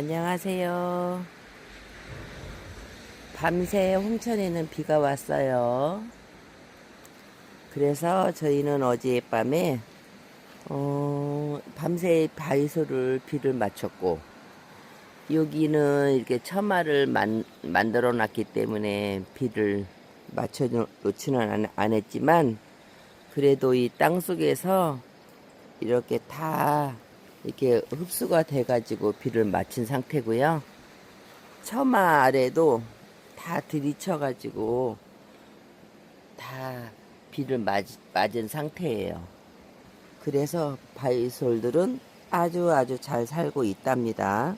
안녕하세요. 밤새 홍천에는 비가 왔어요. 그래서 저희는 어젯밤에 어, 밤새 바위소를 비를 맞췄고 여기는 이렇게 처마를 만, 만들어 놨기 때문에 비를 맞춰 놓지는 안, 안 했지만 그래도 이 땅 속에서 이렇게 다 이렇게 흡수가 돼가지고 비를 맞춘 상태고요. 처마 아래도 다 들이쳐가지고 다 비를 맞, 맞은 상태예요. 그래서 바이솔들은 아주 아주 잘 살고 있답니다.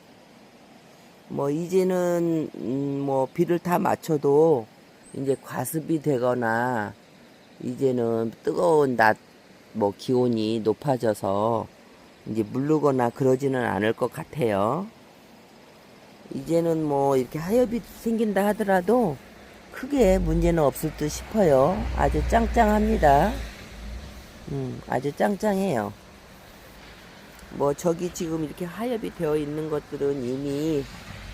뭐 이제는 음, 뭐 비를 다 맞춰도 이제 과습이 되거나 이제는 뜨거운 낮 뭐 기온이 높아져서 이제 물르거나 그러지는 않을 것 같아요. 이제는 뭐 이렇게 하엽이 생긴다 하더라도 크게 문제는 없을 듯 싶어요. 아주 짱짱합니다. 음, 아주 짱짱해요. 뭐 저기 지금 이렇게 하엽이 되어 있는 것들은 이미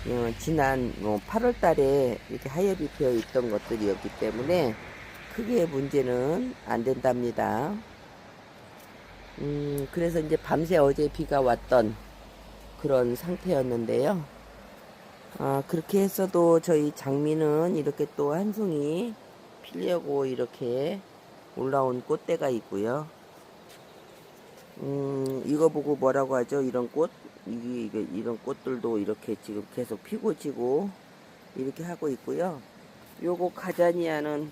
어, 지난 뭐 8월 달에 이렇게 하엽이 되어 있던 것들이었기 때문에 크게 문제는 안 된답니다. 음, 그래서 이제 밤새 어제 비가 왔던 그런 상태였는데요. 아, 그렇게 했어도 저희 장미는 이렇게 또 한 송이 피려고 이렇게 올라온 꽃대가 있고요. 음, 이거 보고 뭐라고 하죠? 이런 꽃? 이 게, 이게, 이런 꽃들도 이렇게 지금 계속 피고 지고 이렇게 하고 있고요. 요거 가자니아는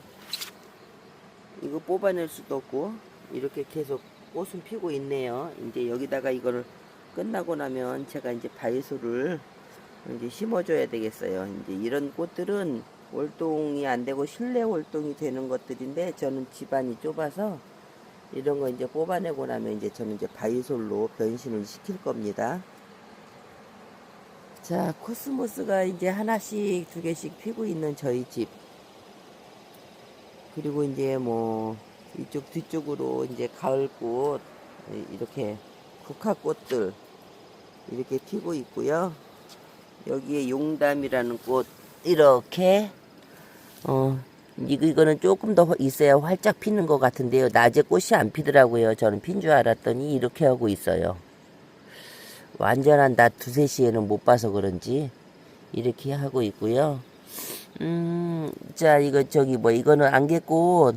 이거 뽑아낼 수도 없고 이렇게 계속 꽃은 피고 있네요. 이제 여기다가 이거를 끝나고 나면 제가 이제 바이소를 이제 심어줘야 되겠어요. 이제 이런 꽃들은 월동이 안 되고 실내 월동이 되는 것들인데 저는 집안이 좁아서 이런 거 이제 뽑아내고 나면 이제 저는 이제 바이솔로 변신을 시킬 겁니다. 자, 코스모스가 이제 하나씩 두 개씩 피고 있는 저희 집. 그리고 이제 뭐 이쪽 뒤쪽으로 이제 가을꽃 이렇게 국화꽃들 이렇게 피고 있고요. 여기에 용담이라는 꽃 이렇게 어 이거 이거는 조금 더 있어야 활짝 피는 것 같은데요. 낮에 꽃이 안 피더라고요. 저는 핀 줄 알았더니 이렇게 하고 있어요. 완전한 낮 두세 시에는 못 봐서 그런지 이렇게 하고 있고요. 음, 자, 이거 저기 뭐 이거는 안개꽃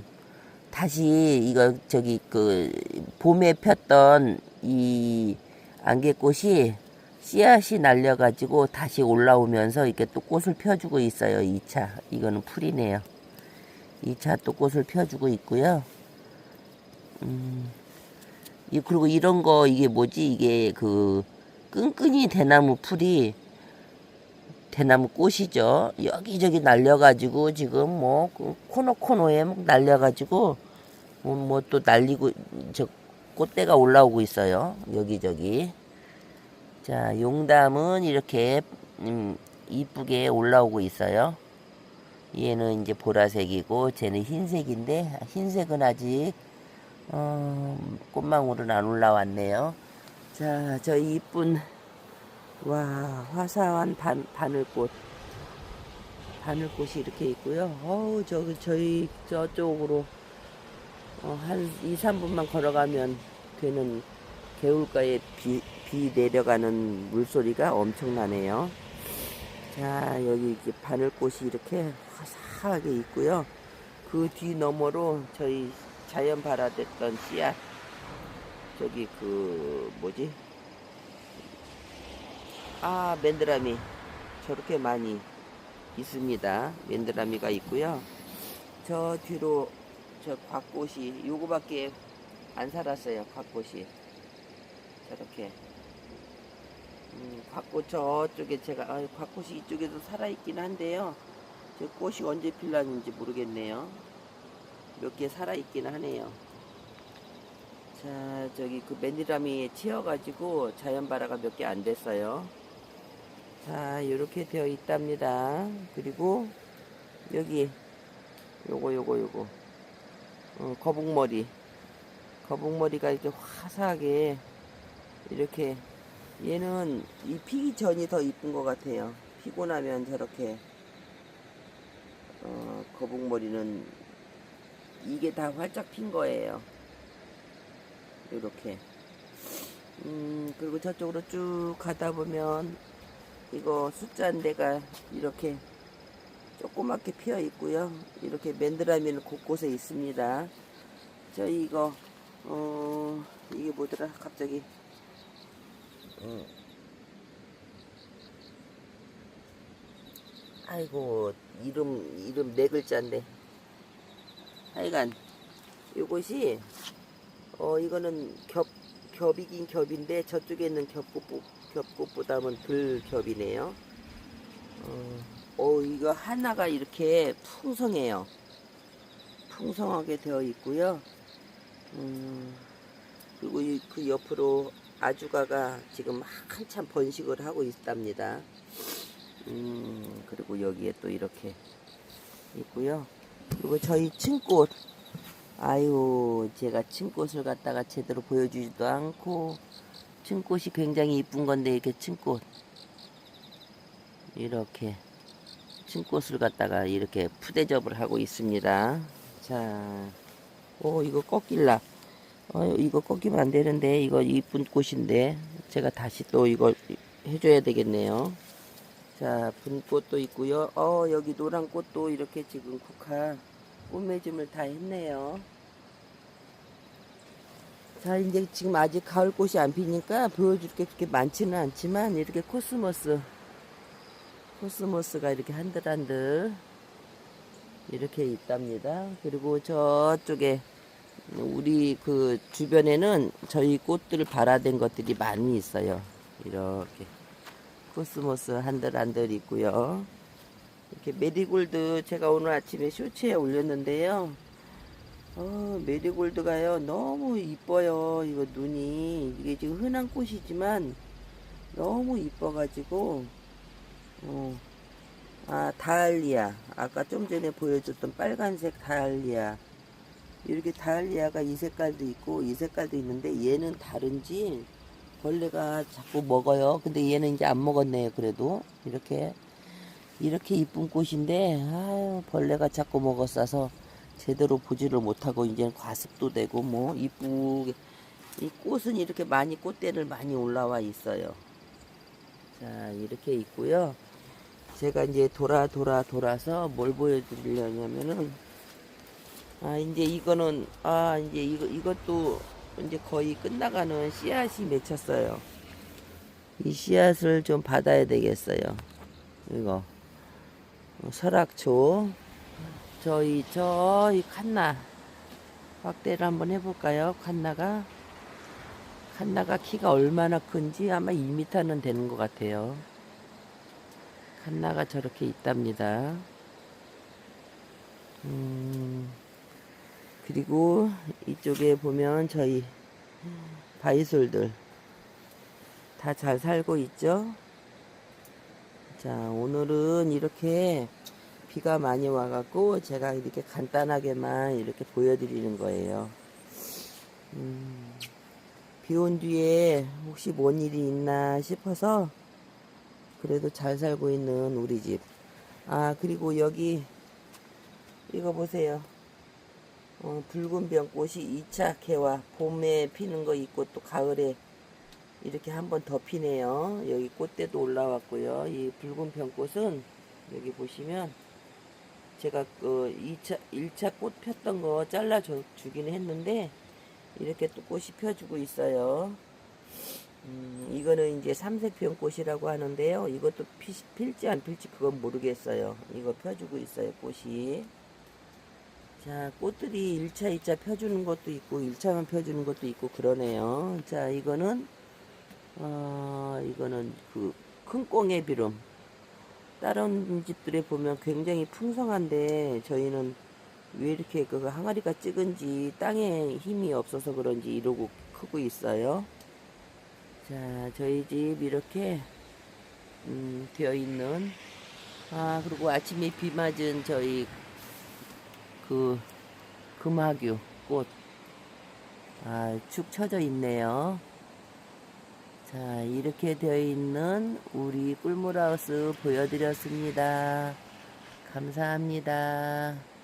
다시 이거 저기 그 봄에 폈던 이 안개꽃이 씨앗이 날려가지고 다시 올라오면서 이렇게 또 꽃을 펴주고 있어요. 2차. 이거는 풀이네요. 2차 또 꽃을 펴주고 있고요. 음, 이, 그리고 이런 거, 이게 뭐지? 이게 그, 끈끈이 대나무 풀이, 대나무 꽃이죠. 여기저기 날려가지고 지금 뭐, 그 코너 코너에 막 날려가지고, 뭐 또 날리고, 저, 꽃대가 올라오고 있어요. 여기저기. 자, 용담은 이렇게 음, 이쁘게 올라오고 있어요. 얘는 이제 보라색이고 쟤는 흰색인데 흰색은 아직 어, 꽃망울은 안 올라왔네요. 자, 저 이쁜 와 화사한 반, 바늘꽃 바늘꽃이 이렇게 있고요. 어우 저기 저희 저쪽으로 어, 한 2, 3분만 걸어가면 되는 개울가에 비, 비 내려가는 물소리가 엄청나네요. 자, 여기 이렇게 바늘꽃이 이렇게 화사하게 있고요. 그 뒤 너머로 저희 자연 발화됐던 씨앗, 저기 그, 뭐지? 아, 맨드라미. 저렇게 많이 있습니다. 맨드라미가 있고요. 저 뒤로 저 곽꽃이 요거밖에 안 살았어요. 곽꽃이. 저렇게. 음, 곽꽃 저쪽에 제가 아, 곽꽃이 이쪽에도 살아있긴 한데요. 저 꽃이 언제 필라는지 모르겠네요. 몇 개 살아있긴 하네요. 자 저기 그 맨디라미에 치여가지고 자연발화가 몇 개 안 됐어요. 자 이렇게 되어 있답니다. 그리고 여기 요거 요거 요거 어, 거북머리 거북머리가 이렇게 화사하게 이렇게 얘는 이 피기 전이 더 이쁜 것 같아요. 피고 나면 저렇게 어, 거북머리는 이게 다 활짝 핀 거예요. 이렇게. 음, 그리고 저쪽으로 쭉 가다 보면 이거 숫자인데가 이렇게 조그맣게 피어 있고요. 이렇게 맨드라미는 곳곳에 있습니다. 저희 이거 어 이게 뭐더라 갑자기 어. 아이고 이름 이름 네 글자인데 하여간 요것이 어 이거는 겹 겹이긴 겹인데 저쪽에 있는 겹꽃 겹꽃보다는 덜 겹이네요. 어, 어 이거 하나가 이렇게 풍성해요. 풍성하게 되어 있고요. 음, 그리고 이, 그 옆으로 아주가가 지금 한참 번식을 하고 있답니다. 음, 그리고 여기에 또 이렇게 있고요. 그리고 저희 층꽃. 아유, 제가 층꽃을 갖다가 제대로 보여주지도 않고, 층꽃이 굉장히 이쁜 건데, 이렇게 층꽃. 이렇게. 층꽃을 갖다가 이렇게 푸대접을 하고 있습니다. 자, 오, 이거 꺾일라. 어, 이거 꺾이면 안 되는데, 이거 이쁜 꽃인데, 제가 다시 또 이걸 해줘야 되겠네요. 자, 분꽃도 있고요. 어, 여기 노란 꽃도 이렇게 지금 국화 꽃맺음을 다 했네요. 자, 이제 지금 아직 가을 꽃이 안 피니까 보여줄 게 그렇게 많지는 않지만 이렇게 코스모스, 코스모스가 이렇게 한들한들 이렇게 있답니다. 그리고 저쪽에 우리 그 주변에는 저희 꽃들 발화된 것들이 많이 있어요. 이렇게. 코스모스 한들한들 있고요. 이렇게 메리골드 제가 오늘 아침에 쇼츠에 올렸는데요. 어, 메리골드가요 너무 이뻐요. 이거 눈이 이게 지금 흔한 꽃이지만 너무 이뻐가지고 어, 아 다알리아 아까 좀 전에 보여줬던 빨간색 다알리아 이렇게 다알리아가 이 색깔도 있고 이 색깔도 있는데 얘는 다른지 벌레가 자꾸 먹어요. 근데 얘는 이제 안 먹었네요. 그래도 이렇게 이렇게 이쁜 꽃인데 아유 벌레가 자꾸 먹었어서 제대로 보지를 못하고 이제 과습도 되고 뭐 이쁘게 이 꽃은 이렇게 많이 꽃대를 많이 올라와 있어요. 자 이렇게 있고요. 제가 이제 돌아 돌아 돌아서 뭘 보여드리려냐면은 아 이제 이거는 아 이제 이거 이것도 이제 거의 끝나가는 씨앗이 맺혔어요. 이 씨앗을 좀 받아야 되겠어요. 이거 어, 설악초 저희 저희 칸나 확대를 한번 해볼까요? 칸나가 칸나가 키가 얼마나 큰지 아마 2m는 되는 것 같아요. 칸나가 저렇게 있답니다. 음. 그리고 이쪽에 보면 저희 바이솔들 다 잘 살고 있죠. 자, 오늘은 이렇게 비가 많이 와갖고 제가 이렇게 간단하게만 이렇게 보여드리는 거예요. 음, 비온 뒤에 혹시 뭔 일이 있나 싶어서 그래도 잘 살고 있는 우리 집. 아, 그리고 여기 이거 보세요. 어, 붉은 병꽃이 2차 개화 봄에 피는 거 있고 또 가을에 이렇게 한번 더 피네요. 여기 꽃대도 올라왔고요. 이 붉은 병꽃은 여기 보시면 제가 그 2차 1차 꽃 폈던 거 잘라 줘, 주기는 했는데 이렇게 또 꽃이 펴주고 있어요. 음, 이거는 이제 삼색 병 꽃이라고 하는데요. 이것도 피, 필지 안 필지 그건 모르겠어요. 이거 펴주고 있어요. 꽃이. 자, 꽃들이 1차, 2차 펴주는 것도 있고, 1차만 펴주는 것도 있고, 그러네요. 자, 이거는, 어, 이거는 그, 큰 꽁의 비름. 다른 집들에 보면 굉장히 풍성한데, 저희는 왜 이렇게 그 항아리가 찍은지, 땅에 힘이 없어서 그런지 이러고 크고 있어요. 자, 저희 집 이렇게, 음, 되어 있는, 아, 그리고 아침에 비 맞은 저희 그 금화규 꽃. 아, 축 처져 있네요. 자, 자, 이렇게 되어 있는 우리 꿀물하우스 보여드렸습니다. 감사합니다.